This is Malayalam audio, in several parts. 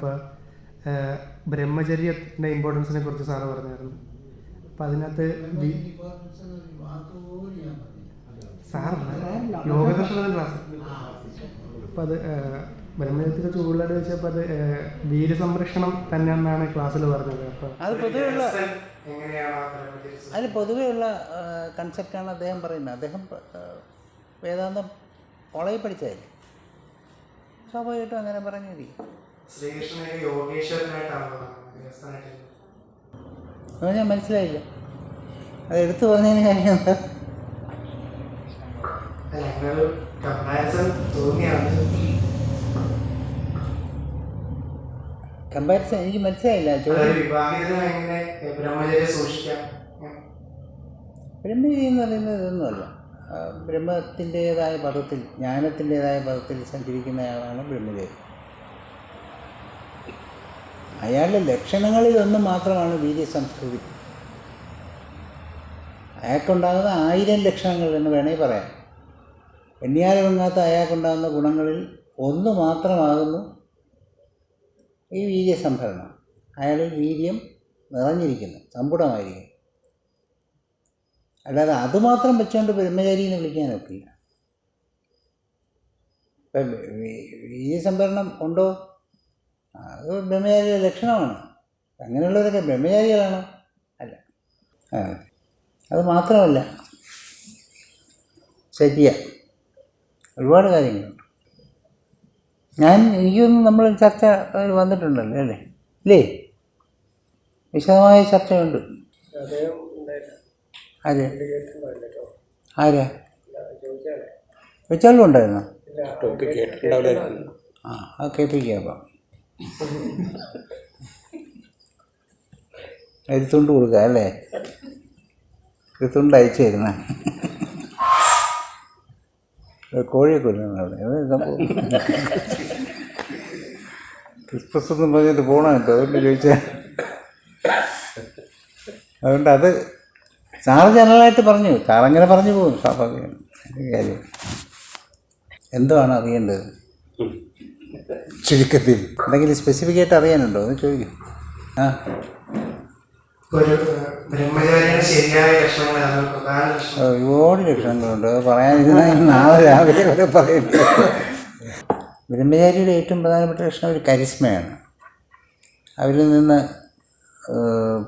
അപ്പോൾ ബ്രഹ്മചര്യത്തിന്റെ ഇമ്പോർട്ടൻസിനെ കുറിച്ച് സാറ് പറഞ്ഞായിരുന്നു. അപ്പം അതിനകത്ത് സാർ സാറല്ല യോഗദർശനത്തിൽ ക്ലാസ്. അപ്പം അത് ബ്രഹ്മചര്യത്തിന്റെ ചൂടുള്ളാട് വെച്ചപ്പോൾ അത് വീരസംരക്ഷണം തന്നെയെന്നാണ് ക്ലാസ്സിൽ പറഞ്ഞത്. അപ്പം അത് പൊതുവെയുള്ള അതിന് പൊതുവെയുള്ള കൺസെപ്റ്റാണ് അദ്ദേഹം പറയുന്നത്. അദ്ദേഹം വേദാന്തം കോളേജിൽ പഠിച്ചതല്ലേ? സ്വാഭാവികമായിട്ടും അങ്ങനെ പറഞ്ഞിരിക്കും. ശ്രീകൃഷ്ണനെ യോഗേശ്വരനായിട്ടാണ് അത് ഞാൻ മനസ്സിലായില്ല. അത് എടുത്തു പറഞ്ഞതിന് കാര്യം എന്താ? കമ്പാരിസൺ എനിക്ക് മനസ്സിലായില്ല. ബ്രഹ്മചര്യം എന്ന് പറയുന്നത് ഇതൊന്നുമല്ല. ബ്രഹ്മത്തിന്റെതായ പദത്തിൽ ജ്ഞാനത്തിന്റെതായ പദത്തിൽ സഞ്ചരിക്കുന്നയാളാണ് ബ്രഹ്മചര്യം. അയാളുടെ ലക്ഷണങ്ങളിൽ ഒന്ന് മാത്രമാണ് വീര്യ സംസ്കൃതി. അയാൾക്കുണ്ടാകുന്ന ആയിരം ലക്ഷണങ്ങൾ എന്ന് വേണമെങ്കിൽ പറയാം. എണ്ണിയാലുമങ്ങാത്ത അയാൾക്കുണ്ടാകുന്ന ഗുണങ്ങളിൽ ഒന്ന് മാത്രമാകുന്നു ഈ വീര്യ സംഭരണം. അയാളിൽ വീര്യം നിറഞ്ഞിരിക്കുന്നു സമ്പുടമായിരിക്കുന്നു. അല്ലാതെ അതുമാത്രം വെച്ചുകൊണ്ട് ബ്രഹ്മചാരി എന്ന് വിളിക്കാനൊക്കില്ല. ഇപ്പം വീര്യ സംഭരണം ഉണ്ടോ? അത് ബ്രഹ്മചാരിയുടെ ലക്ഷണമാണ്. അങ്ങനെയുള്ളവരൊക്കെ ബ്രഹ്മചാരികളാണോ. അല്ല. അത് മാത്രമല്ല. ശരിയ. ഒരുപാട് കാര്യങ്ങളുണ്ട്. ഞാൻ എനിക്കൊന്നും നമ്മൾ ചർച്ച വന്നിട്ടുണ്ടല്ലോ അല്ലേ? ഇല്ലേ? വിശദമായ ചർച്ചയുണ്ട്. ആര്? ആരാ? വെച്ചാലും ഉണ്ടായിരുന്നോ ആ അത് കേൾപ്പിക്കാം അപ്പം. എഴുത്തുകൊണ്ട് കൊടുക്കുക അല്ലേ? എഴുത്തുണ്ട് അയച്ചു തരുന്ന. കോഴിയെ കൊല്ലുന്ന അവിടെ. അത് സംഭവം. ക്രിസ്മസ് എന്ന് പറഞ്ഞിട്ട് പോകണം കേട്ടോ അതുകൊണ്ട് ചോദിച്ചാൽ അതുകൊണ്ട് അത് സാറ് ജനറലായിട്ട് പറഞ്ഞു. സാറങ്ങനെ പറഞ്ഞു പോകും. സ്വാഭാവികം കാര്യം. എന്തുവാണ് അറിയേണ്ടത്? ചുരുക്കത്തിൽ. എന്തെങ്കിലും സ്പെസിഫിക് ആയിട്ട് അറിയാനുണ്ടോ? എന്ന് ചോദിക്കും. ആ. ഒരു ബ്രഹ്മചാരിയുടെ ശരിയായ ലക്ഷണങ്ങളാണ് പ്രധാന ലക്ഷണം ഒരുപാട് ലക്ഷണങ്ങളുണ്ട്. അത് പറയാനിരുന്ന നാളെ രാവിലെ വരെ പറയുന്നത് ബ്രഹ്മചാരിയുടെ ഏറ്റവും പ്രധാനപ്പെട്ട ലക്ഷണം ഒരു കരിസ്മയാണ്. അവരിൽ നിന്ന്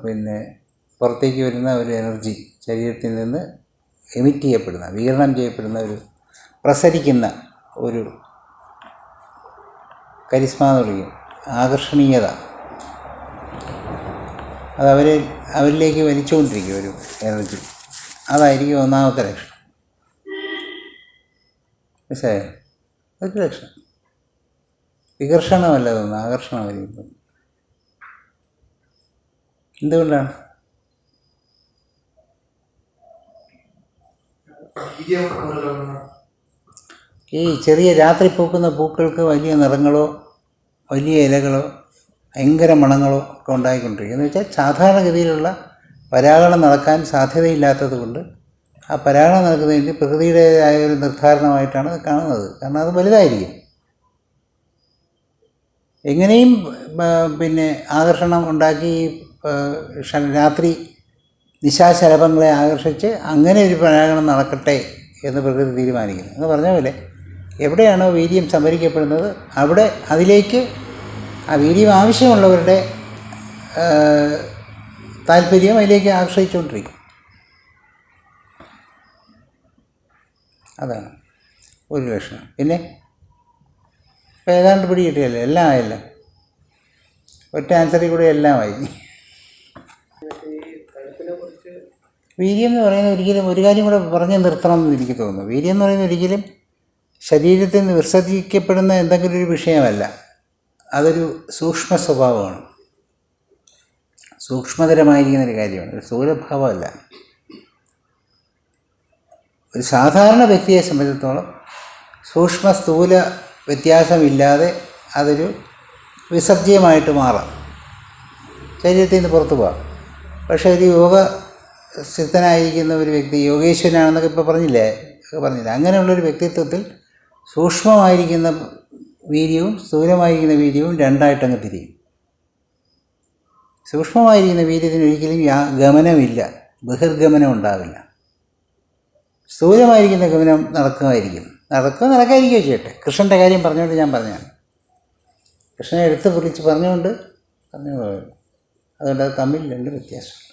പിന്നെ പുറത്തേക്ക് വരുന്ന ഒരു എനർജി ശരീരത്തിൽ നിന്ന് എമിറ്റ് ചെയ്യപ്പെടുന്ന വികിരണം ചെയ്യപ്പെടുന്ന ഒരു പ്രസരിക്കുന്ന ഒരു കരിസ്മ എന്ന് പറയും ആകർഷണീയത. അത് അവരെ അവരിലേക്ക് വലിച്ചുകൊണ്ടിരിക്കും ഒരു എനർജി അതായിരിക്കും ഒന്നാമത്തെ ലക്ഷണം. മനസ്സിലായോ? അതൊക്കെ ലക്ഷണം. വികർഷണമല്ല തോന്നുന്നു ആകർഷണമായിരിക്കും എന്തുകൊണ്ടാണ്? ഇതിയോ മുതലുള്ള ഈ ചെറിയ രാത്രി പൂക്കുന്ന പൂക്കൾക്ക് വലിയ നിറങ്ങളോ വലിയ ഇലകളോ ഭയങ്കര മണങ്ങളോ ഒക്കെ ഉണ്ടായിക്കൊണ്ടിരിക്കും. എന്ന് വെച്ചാൽ സാധാരണഗതിയിലുള്ള പരാഗണം നടക്കാൻ സാധ്യതയില്ലാത്തത് കൊണ്ട് ആ പരാഗണം നടക്കുന്നതിന് പ്രകൃതിയുടേതായ ഒരു നിർദ്ധാരണമായിട്ടാണ് കാണുന്നത്. കാരണം അത് വലുതായിരിക്കും. എങ്ങനെയും പിന്നെ ആകർഷണം ഉണ്ടാക്കി രാത്രി നിശാശലഭങ്ങളെ ആകർഷിച്ച് അങ്ങനെ ഒരു പരാഗണം നടക്കട്ടെ എന്ന് പ്രകൃതി തീരുമാനിക്കുന്നു. എന്ന് പറഞ്ഞ പോലെ എവിടെയാണോ വീര്യം സംഭരിക്കപ്പെടുന്നത് അവിടെ അതിലേക്ക് ആ വീര്യം ആവശ്യമുള്ളവരുടെ താല്പര്യം അതിലേക്ക് ആശ്രയിച്ചുകൊണ്ടിരിക്കും. അതാണ് ഒരു ലക്ഷണം. പിന്നെ ഇപ്പം ഏതാണ്ട് പിടി കിട്ടിയല്ലോ എല്ലാം ആയല്ലോ. ഒറ്റ ആൻസറിൽ കൂടെ എല്ലാം ആയി. വീര്യം എന്ന് പറയുന്നത് ഒരിക്കലും ഒരു കാര്യം കൂടെ പറഞ്ഞ് നിർത്തണം എന്ന് എനിക്ക് തോന്നുന്നു. വീര്യം എന്ന് പറയുന്നത് ഒരിക്കലും ശരീരത്തിൽ നിന്ന് വിസർജിക്കപ്പെടുന്ന എന്തെങ്കിലും ഒരു വിഷയമല്ല. അതൊരു സൂക്ഷ്മ സ്വഭാവമാണ്. സൂക്ഷ്മതരമായിരിക്കുന്ന ഒരു കാര്യമാണ്. ഒരു സ്ഥൂലഭാവമല്ല ഒരു സാധാരണ വ്യക്തിയെ സംബന്ധിച്ചിടത്തോളം സൂക്ഷ്മ സ്ഥൂല വ്യത്യാസമില്ലാതെ അതൊരു വിസർജ്യമായിട്ട് മാറാം. ശരീരത്തിൽ നിന്ന് പുറത്തു പോകാം. പക്ഷേ ഒരു യോഗ സിദ്ധനായിരിക്കുന്ന ഒരു വ്യക്തി യോഗേശ്വരനാണെന്നൊക്കെ ഇപ്പോൾ പറഞ്ഞില്ലേ? പറഞ്ഞില്ല? അങ്ങനെയുള്ളൊരു വ്യക്തിത്വത്തിൽ സൂക്ഷ്മമായിരിക്കുന്ന വീര്യവും സ്ഥൂലമായിരിക്കുന്ന വീര്യവും രണ്ടായിട്ടങ്ങ് തിരിയും. സൂക്ഷ്മമായിരിക്കുന്ന വീര്യത്തിന് ഒരിക്കലും യാ ഗമനമില്ല. ബഹിർഗമനം ഉണ്ടാവില്ല. സ്ഥൂലമായിരിക്കുന്ന ഗമനം നടക്കുമായിരിക്കും. നടക്കുക നടക്കാതിരിക്കുക ചെയ്യട്ടെ. കൃഷ്ണന്റെ കാര്യം പറഞ്ഞുകൊണ്ട് ഞാൻ പറഞ്ഞതാണ്. കൃഷ്ണനെ എടുത്ത് പൊളിച്ച് പറഞ്ഞുകൊണ്ട് പറഞ്ഞു അതുകൊണ്ട് അത് തമ്മിൽ രണ്ട് വ്യത്യാസം